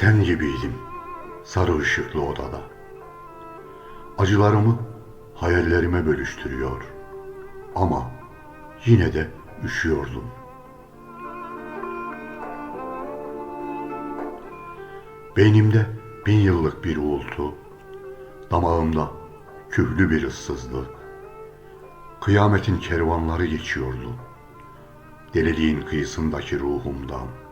Sen gibiydim sarı ışıklı odada. Acılarımı hayallerime bölüştürüyor. Ama yine de üşüyordum. Beynimde bin yıllık bir uğultu, damağımda kühlü bir ıssızlık. Kıyametin kervanları geçiyordu. Deliliğin kıyısındaki ruhumdan.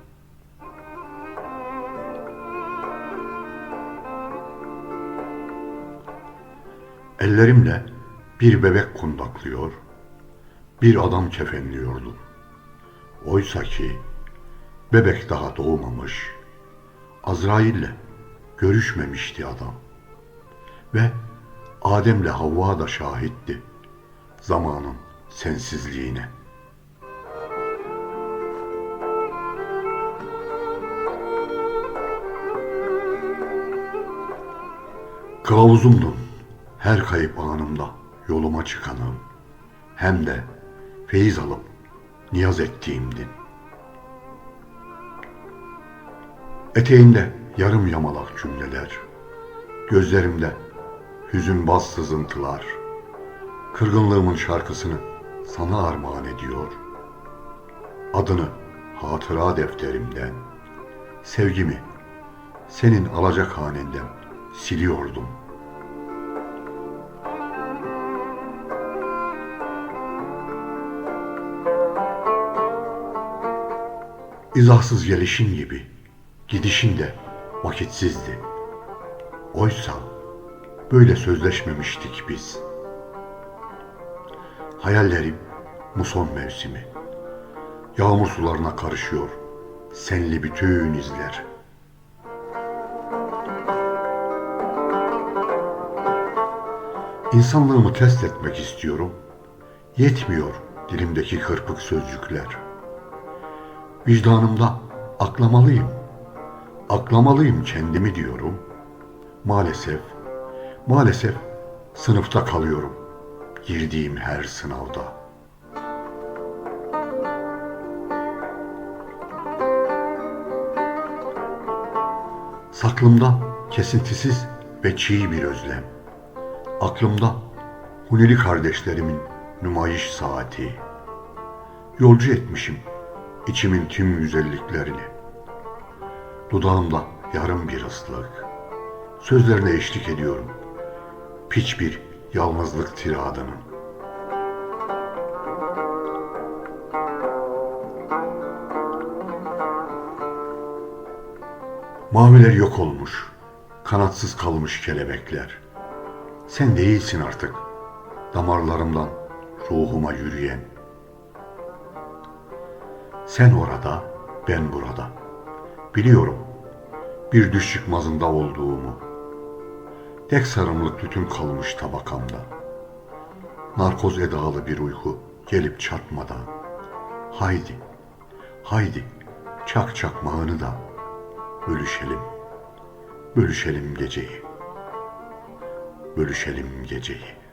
Ellerimle bir bebek kundaklıyor, bir adam kefenliyordu. Oysa ki bebek daha doğmamış, Azrail'le görüşmemişti adam. Ve Adem'le Havva da şahitti zamanın sensizliğine. Kılavuzumdun her kayıp anımda yoluma çıkanım. Hem de feyiz alıp niyaz ettiğimdin. Eteğinde yarım yamalak cümleler, gözlerimde hüzün baz sızıntılar, kırgınlığımın şarkısını sana armağan ediyor. Adını hatıra defterimden, sevgimi senin alacak hanenden siliyordum. İzahsız gelişin gibi gidişin de vakitsizdi. Oysa böyle sözleşmemiştik biz. Hayallerim muson mevsimi. Yağmur sularına karışıyor senli bütün izler. İnsanlığımı test etmek istiyorum. Yetmiyor dilimdeki kırpık sözcükler. Vicdanımda aklamalıyım. Aklamalıyım kendimi diyorum. Maalesef, maalesef sınıfta kalıyorum. Girdiğim her sınavda. Saklımda kesintisiz ve çiğ bir özlem. Aklımda Hunili kardeşlerimin nümayiş saati. Yolcu etmişim içimin tüm güzelliklerini. Dudağımda yarım bir ıslık. Sözlerine eşlik ediyorum. Piç bir yalnızlık tiradının. Maviler yok olmuş, kanatsız kalmış kelebekler. Sen değilsin artık, damarlarımdan ruhuma yürüyen. Sen orada, ben burada. Biliyorum, bir düş çıkmazında olduğumu. Tek sarımlık tütün kalmış tabakamda. Narkoz edalı bir uyku gelip çatmadan. Haydi, haydi, çak çakmağını da bölüşelim, bölüşelim geceyi. Bölüşelim geceyi.